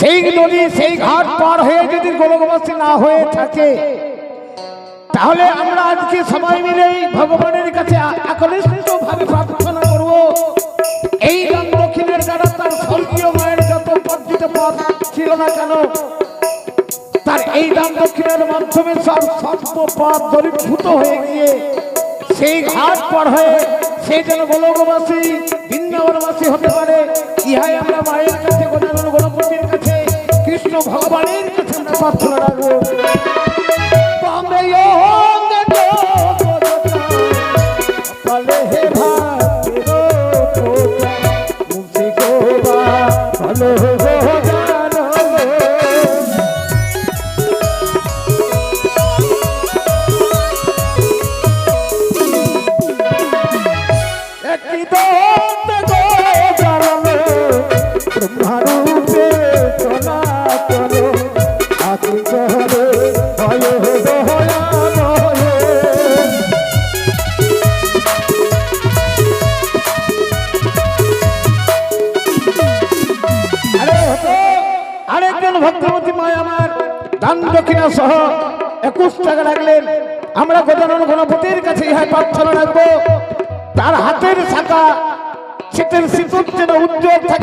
সেই নদী, সেই ঘাট পার হয়ে যদি গোলকবাসী না হয়ে থাকে, তাহলে আমরা আজকে সবাই মিলে ভগবানের কাছে একনিষ্ঠ ভাবে প্রার্থনা করব। এই দান দক্ষিণের দ্বারা তার স্বর্গীয় মায়ের যত বর্জিত পথ ছিল না কেন, তার এই দান দক্ষিণের মাধ্যমে সব সর্ব পথ দরিদ্ভূত হয়ে গিয়ে সেই ঘাট পর হয়ে সেই যেন গোলকবাসী বৃন্দাবনবাসী হতে পারে, ইহাই আমরা মায়ের কাছে গণাগণ গণপতির কাছে, কৃষ্ণ ভগবানের কাছে আমরা প্রার্থনা রাখব। বামে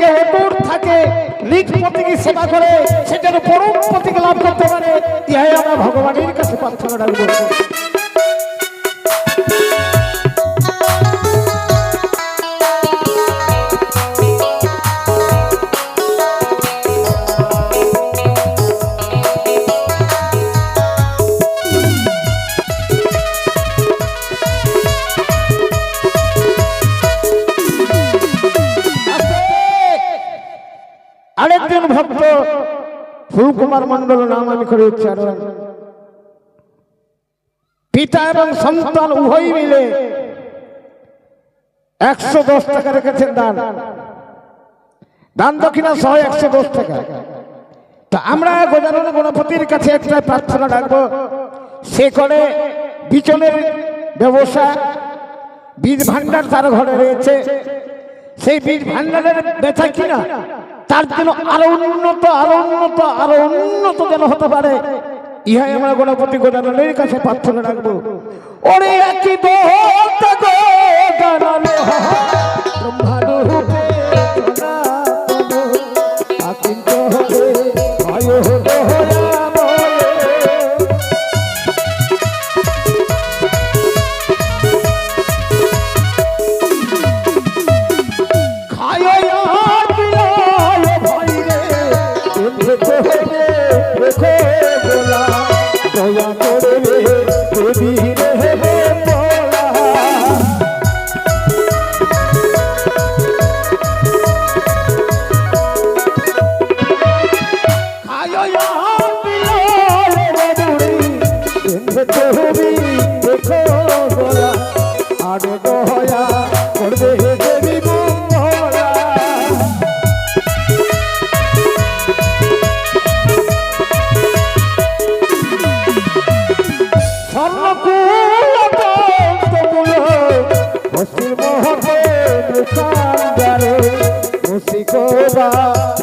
থাকে অটুট থাকে, নিজ প্রতীকী সেবা করে সে যেন পরম প্রতীক লাভ করতে পারে। ইহাই আমরা ভগবানের কাছে প্রার্থনা রাখব ফুলকুমার মন্ডল নাম আমি করে উচ্চারণ। পিতা এবং সন্তান উভয় মিলে একশো দশ টাকা রেখেছেন দান। দান দক্ষিণা সহ একশো দশ টাকা। তা আমরা গজানন গণপতির কাছে একটা প্রার্থনা রাখব। সে করে বিচনের ব্যবসা, বীজ ভান্ডার তার ঘরে রয়েছে। সেই বীজ ভান্ডারের বেচা কিনা তার যেন আরও উন্নত আরও উন্নত আরও উন্নত যেন হতে পারে। ইহাই আমরা গণপতি গোদানের কাছে প্রার্থনা রাখব। ওরে একই দোত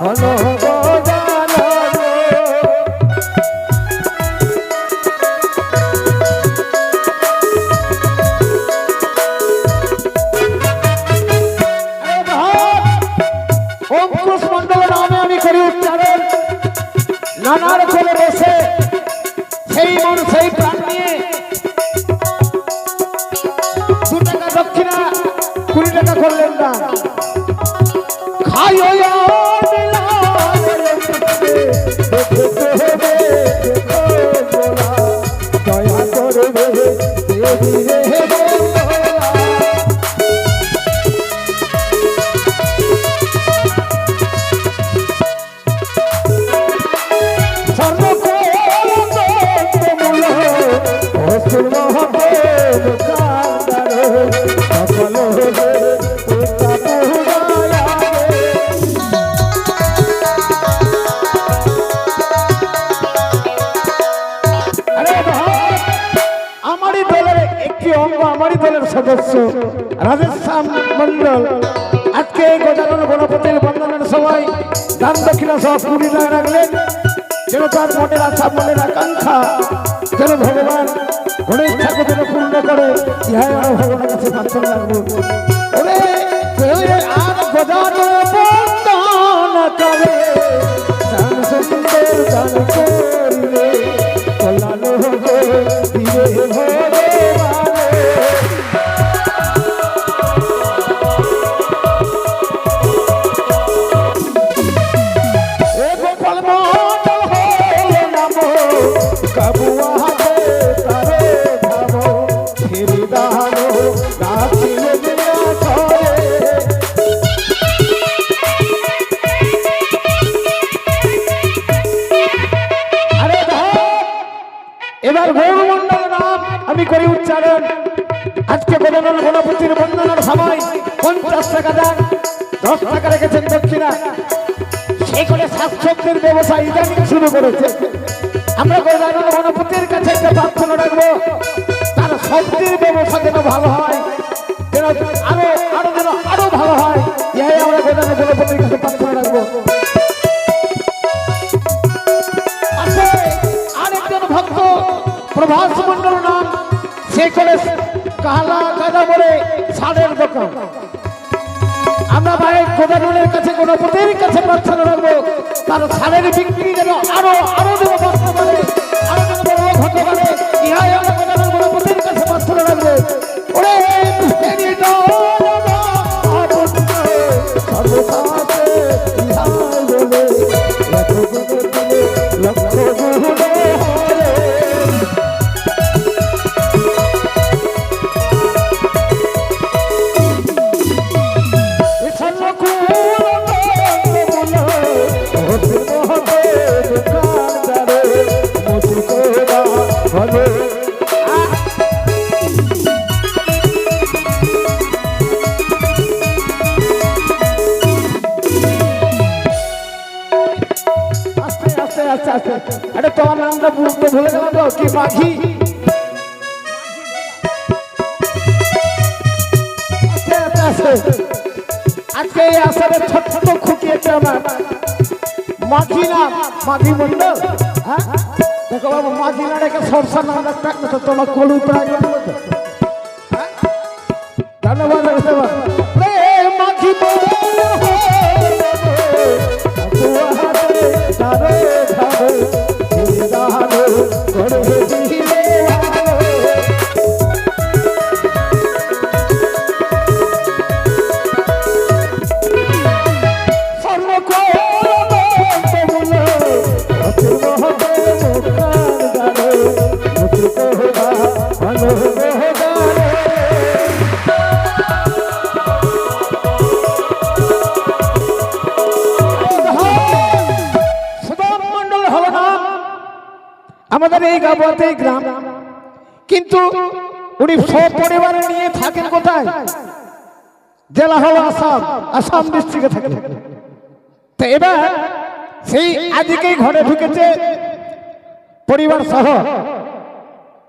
অঙ্কুশ সব পুরী রাখলেন যেন তার মনের আশা, মনের আকাঙ্ক্ষা, যেন ভগবান গণেশ ঠাকুর যেন পূর্ণ করে। ইহাই আমরা ভগবানের কাছে প্রার্থনা রাখব ওরে ওরে আর গজানো বন্দন করে। দান সুন্দর দান করেছে। আমরা গজানন গণপতির কাছে একটা প্রার্থনা রাখব। তার শক্তির ব্যবসা যেন ভালো হয়, যেন আরও আরও যেন আরও ভালো হয় ইহাই আমরা গজানন গণপতির কাছে প্রার্থনা রাখব। ভক্ত, প্রভাস মন্ডল নাম, সে করে কালা গাদা বলে সারের দোকান। আমরা ভাই গোদানের কাছে কোনো গণপতির কাছে প্রার্থনা রাখব। তার সারের বিক্রি যেন আরও আরও যেন আরে তোমার নামটা বুঝতে ভুলে গেলাম তো, কি আস্তে আজকে এই আসরে ছোট্ট খুঁটিয়েছে আমার। মাঝি না, মাঝি মন্ডল। হ্যাঁ? দেখো বাবা, মাঝি না রেখে সরষা নাম রাখতে তোমার কলু প্রায় আমাদের এই গাবুয়াতে এই গ্রাম। কিন্তু উনি সপরিবারে নিয়ে থাকেন কোথায়? জেলা হলো আসাম আসাম ডিস্ট্রিক্টে থাকে। তো এবার সেই আজকেই ঘরে ঢুকেছে পরিবার সহ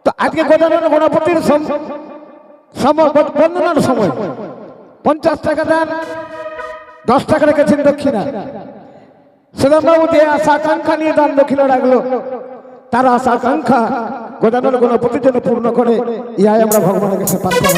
তো আজকে গজানন গণপতির বন্দনার সময় পঞ্চাশ টাকা দেন, দশ টাকা রেখেছেন দক্ষিণা। সুদামবাবু যে আশা আকাঙ্ক্ষা নিয়ে দান দক্ষিণা রাখল, তার আশা আকাঙ্ক্ষা গজানন গণপতির জন্য পূর্ণ করে, ইহাই আমরা ভগবানের কাছে প্রার্থনা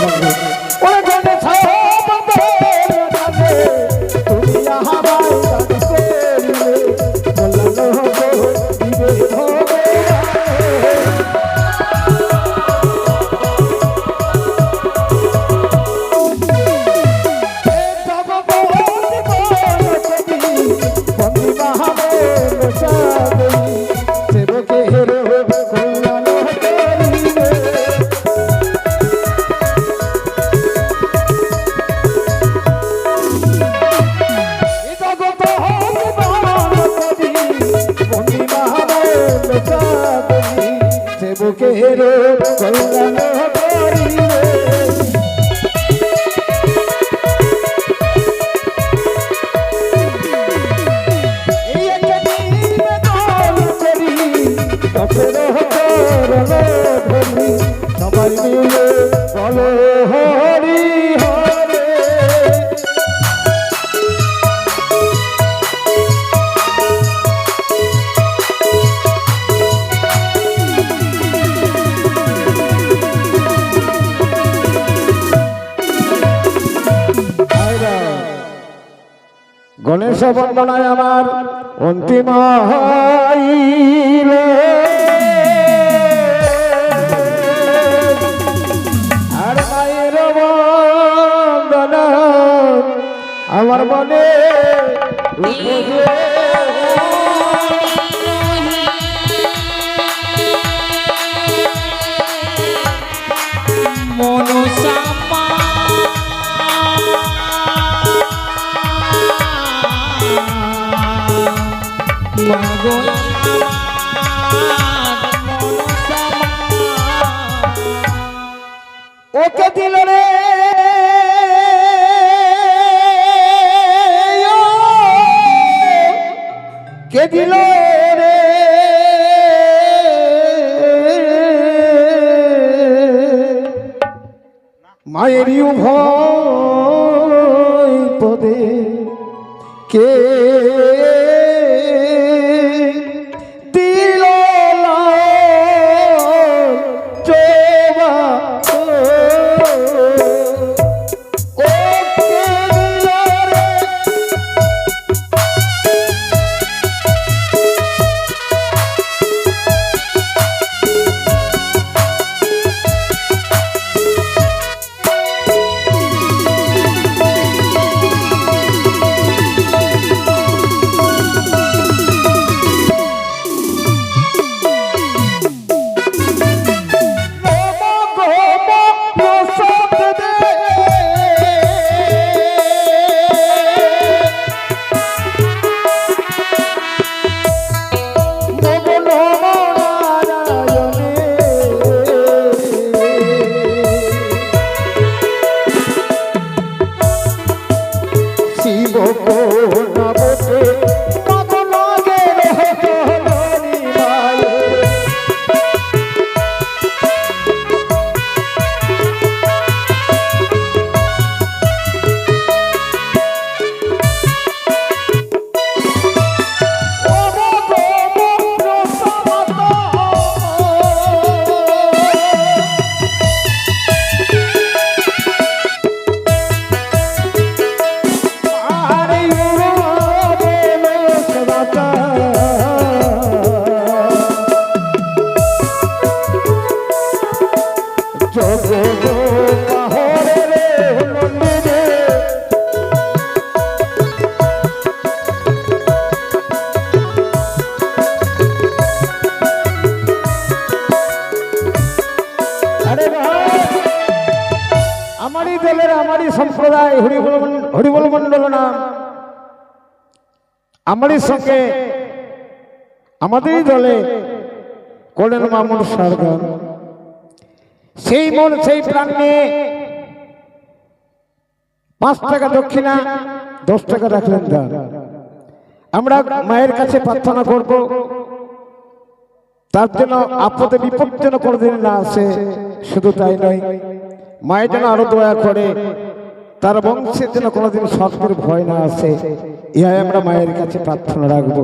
বন্দনায় আমার অন্তিম মায়েরই ভয় আমারই সঙ্গে আমাদেরই দলে কলেন মামুন সরকার। সেই মন সেই প্রাণ নিয়ে পাঁচ টাকা দক্ষিণা দশ টাকা রাখলেন দান আমরা মায়ের কাছে প্রার্থনা করব তার জন্য আপদে বিপদ যেন কোনোদিন না আসে শুধু তাই নয় মায়ের যেন আরও দয়া করে তার বংশের জন্য কোনোদিন সর্পের ভয় না আসে। ইহাই আমরা মায়ের কাছে প্রার্থনা রাখব।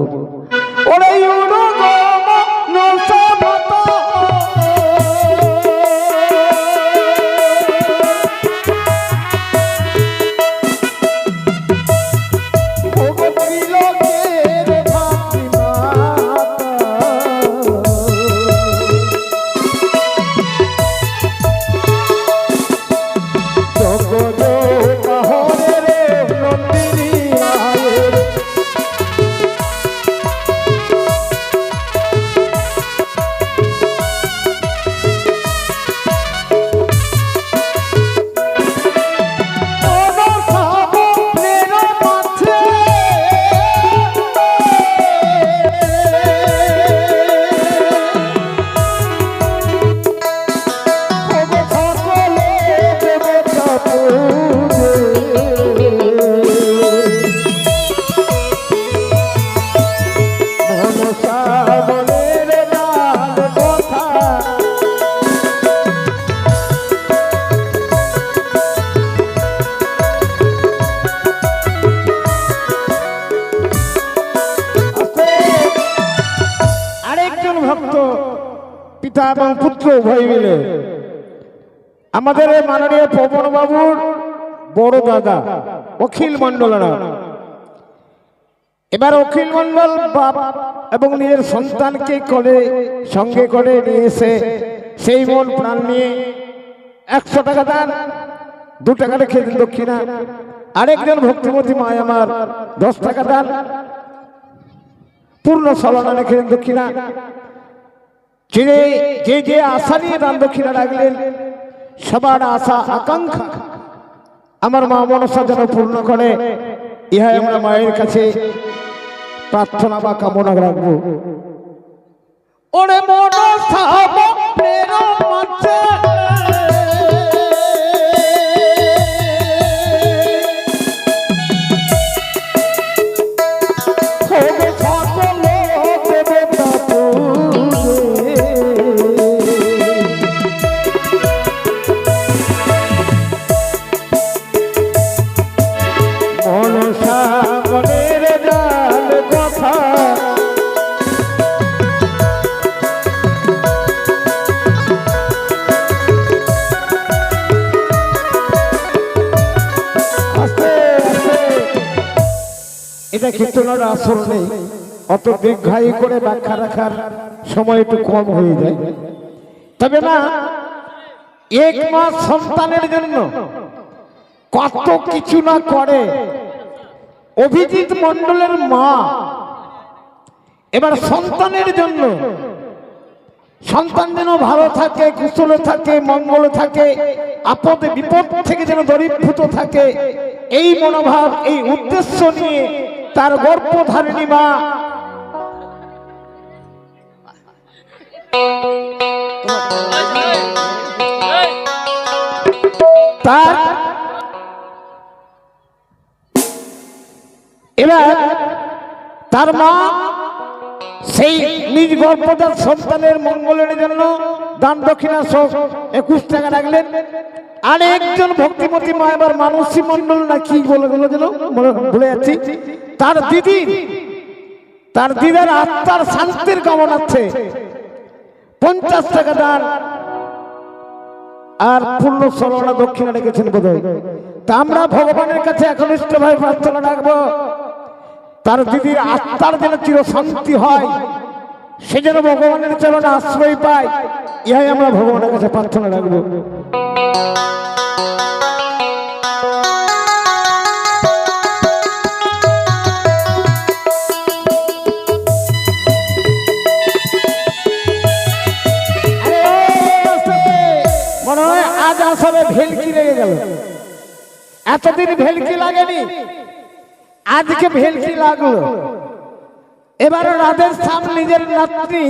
অখিল মন্ডলরা এবার অখিল মন্ডল বাপ এবং নিজের সন্তানকে করে, সঙ্গে করে নিয়ে সেই মন প্রাণ নিয়ে একশো টাকা দান, দু টাকা রেখে দিন দক্ষিণা আরেকজন ভক্তিমতী মা আমার, দশ টাকা দান, পূর্ণ সলনা রেখে দিন দক্ষিণা যে যে আশা নিয়ে দান দক্ষিণা রাখলেন, সবার আশা, আকাঙ্ক্ষা আমার মা মনসা যেন পূর্ণ করে, ইহাই আমরা মায়ের কাছে প্রার্থনা বা কামনা রাখব। ওরে মনসা মনের মনের জাল কথা। এটা কীর্তনের আসর নেই অত দীর্ঘায়ী করে ব্যাখ্যা রাখার সময় একটু কম হয়ে যায়। তবে না, এক মাস সন্তানের জন্য কত কিছু না করে অভিজিৎ মন্ডলের মা। এবার সন্তানের জন্য। সন্তান যেন ভালো থাকে, কুশলে থাকে, মঙ্গলে থাকে, আপদে, বিপদ থেকে যেন দরিদ্রভূত থাকে, এই মনোভাব, এই উদ্দেশ্য নিয়ে তার গর্ভধারিণী মা। তার এবার তার মা সেই নিজ গর্ভজাত সন্তানের মঙ্গলের জন্য দান দক্ষিণা সহ একুশ টাকা রাখলেন। আর একজন ভক্তিমতী মা এবার মানসী মন্ডল না কি বলে যেন? মনে ভুলে যাচ্ছি। তার দিদি, তার দিদার আত্মার শান্তির কামনাচ্ছে পঞ্চাশ টাকা দান। আর পূর্ণ সলনা দক্ষিণা রেখেছেন বোধ তা আমরা ভগবানের কাছে একনিষ্ঠ ভাবে প্রার্থনা রাখব। তার দিদির আত্মার যেন চির শান্তি হয় সে যেন ভগবানের চরণে আশ্রয় পায়। ইহাই আমরা ভগবানের কাছে প্রার্থনা রাখব। আজ আসলে ভেলকি লেগে গেল। এতদিন ভেলকি লাগেনি। আজকে ভেলকি লাগল। এবারে রাধের সামনে নিজের নাতনি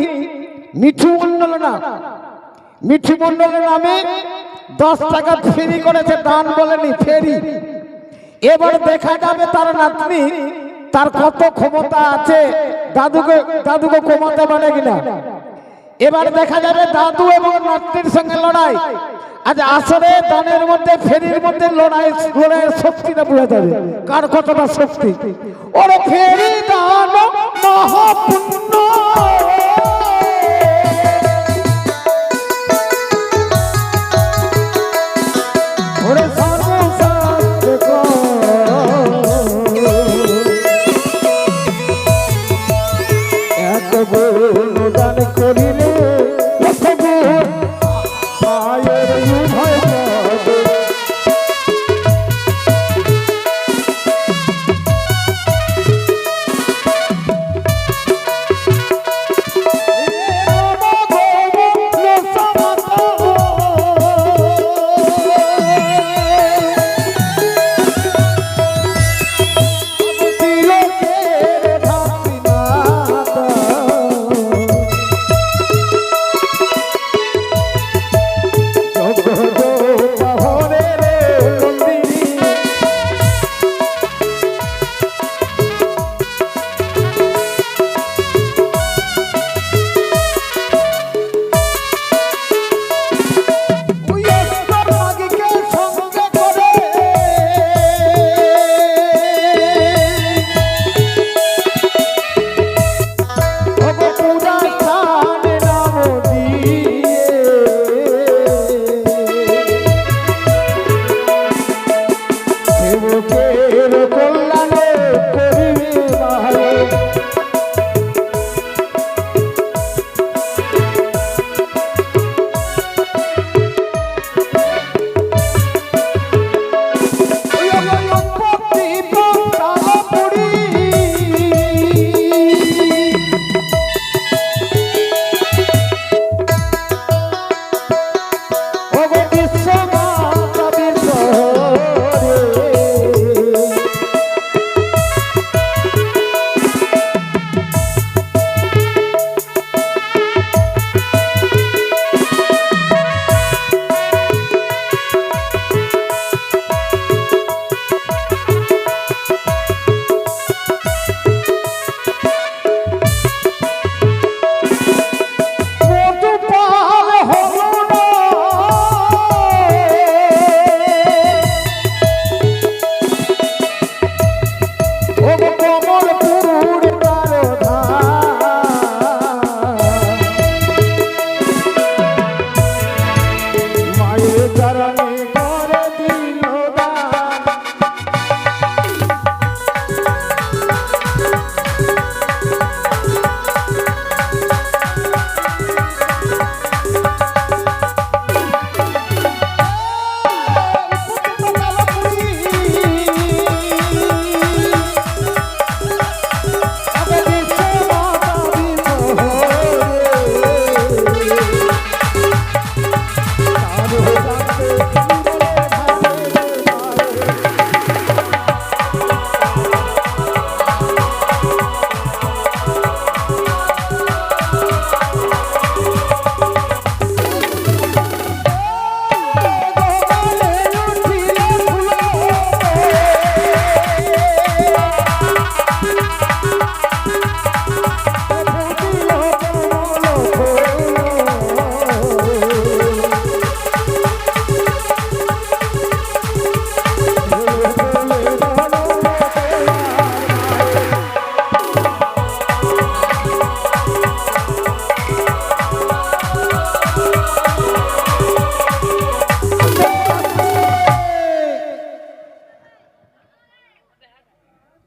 মিঠু মন্ডল না। মিঠু মন্ডলের নামে দশ টাকা ফেরি করেছে, দান বলেনি, ফেরি। এবার দেখা যাবে তার নাতনি তার কত ক্ষমতা আছে, দাদুকে দাদুকে কমাতে পারে কিনা। এবার দেখা যাবে দাদু এবং নাতনির সঙ্গে লড়াই। আজ আসরে দানের মধ্যে, ফেরির মধ্যে লড়াই লড়াইয়ের শক্তিটা বোঝা যাবে। কার কতটা শক্তি? ওরে ফেরি দান মহাপুণ্য।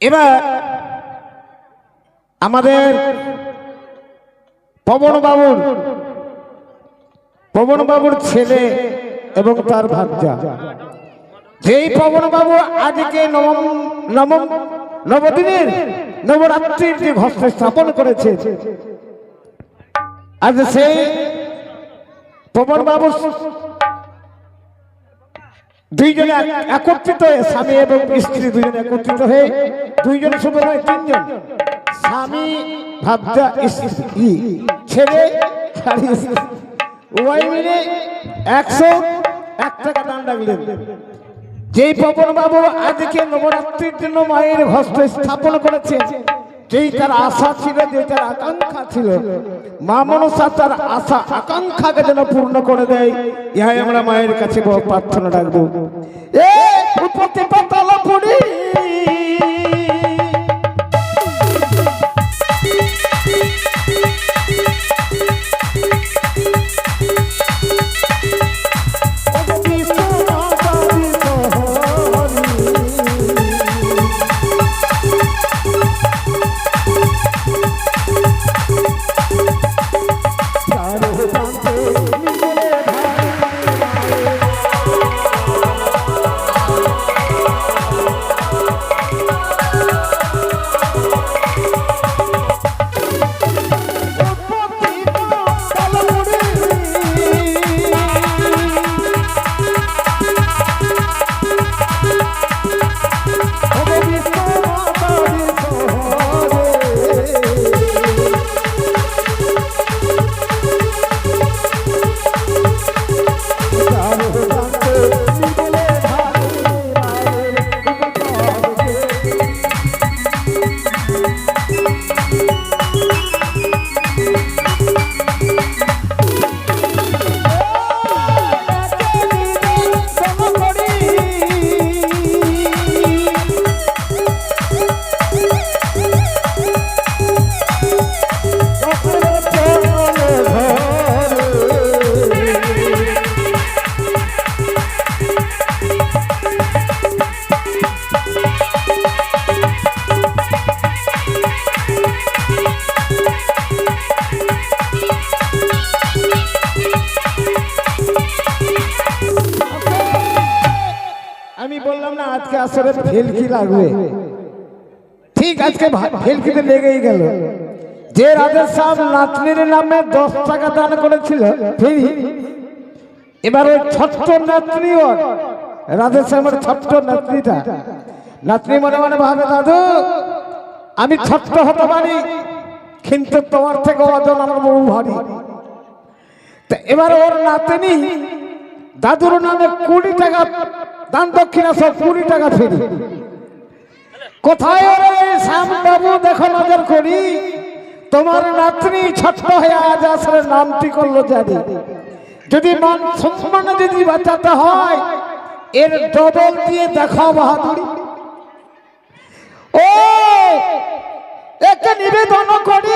এবার আমাদের পবন বাবুর পবন বাবুর ছেলে এবং তার ভাবজা যেই পবন বাবু আজকে নবম নবম, নবদিনের, নবরাত্রির যে ঘষ্ট স্থাপন করেছে, আজ সেই পবন বাবু দুইজনে একত্রিত হয়ে, স্বামী এবং স্ত্রী দুইজনে একত্রিত হয়ে, দুইজন শুধু নয়, তিনজন স্বামী ভাবজা স্ত্রী, ছেলে। উভয় মিলে একশো এক টাকা দান রাখলেন যেই পবন বাবু আজকে নবরাত্রির জন্য মায়ের হস্ত স্থাপন করেছে যেই তার আশা ছিল যে তার আকাঙ্ক্ষা ছিল মা মনসা তার আশা, আকাঙ্ক্ষাকে যেন পূর্ণ করে দেয়, ইহাই আমরা মায়ের কাছে প্রার্থনা রাখব। এ উৎপত্তি আসলে ভেলকি লাগবে? ঠিক আজকে ভেলকিতে লেগেই গেল। যে রাজের সাহেব নাতনির নামে দশ টাকা দান করেছিল, ফিরি এবার ওই ছোট্ট নাতনি ওর রাজের সাহেবের ছোট্ট নাতনিটা। নাতনি মনে মনে ভাবে, দাদু, আমি ছোট্ট হতে পারি, কিন্তু তোমার থেকে ওজন আমার বহু ভারী। এবার ওর নাতনি, দাদুর নামে কুড়ি টাকা দান দক্ষিণা সব কুড়ি টাকা ফেরি কোথায় শ্যামবাবু? দেখো নজর করি। তোমার নাতনি ছোট্ট হয়ে আজ আসলে নামটি করল জানি। যদি মান সম্মান যদি বাঁচাতে হয়, এর ডবল দিয়ে দেখো বাহাদুরি। ও একে নিবেদন করি।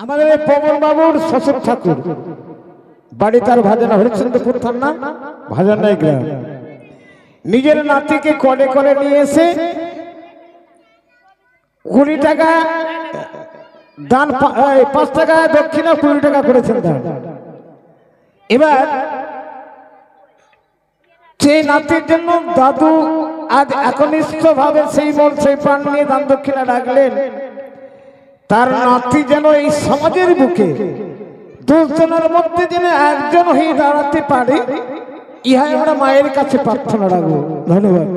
আমাদের পবন বাবুর শ্বশুর ঠাকুর। বাড়ি তার ভাজনা হরিশ্চন্দ্রপুর থানা ভাজনাই গ্রাম। নিজের নাতিকে কলে করে নিয়ে এসে কুড়ি টাকা দান পাঁচ টাকা দক্ষিণা কুড়ি টাকা করেছেন দান এবার সেই নাতির জন্য দাদু আজ একনিষ্ঠ ভাবে সেই মন সেই প্রাণ নিয়ে দান দক্ষিণা রাখলেন তার নাতি যেন এই সমাজের বুকে দুজনের মধ্যে যেন একজন হয়ে দাঁড়াতে পারে, ইহাই আমরা মায়ের কাছে প্রার্থনা রাখব। ধন্যবাদ।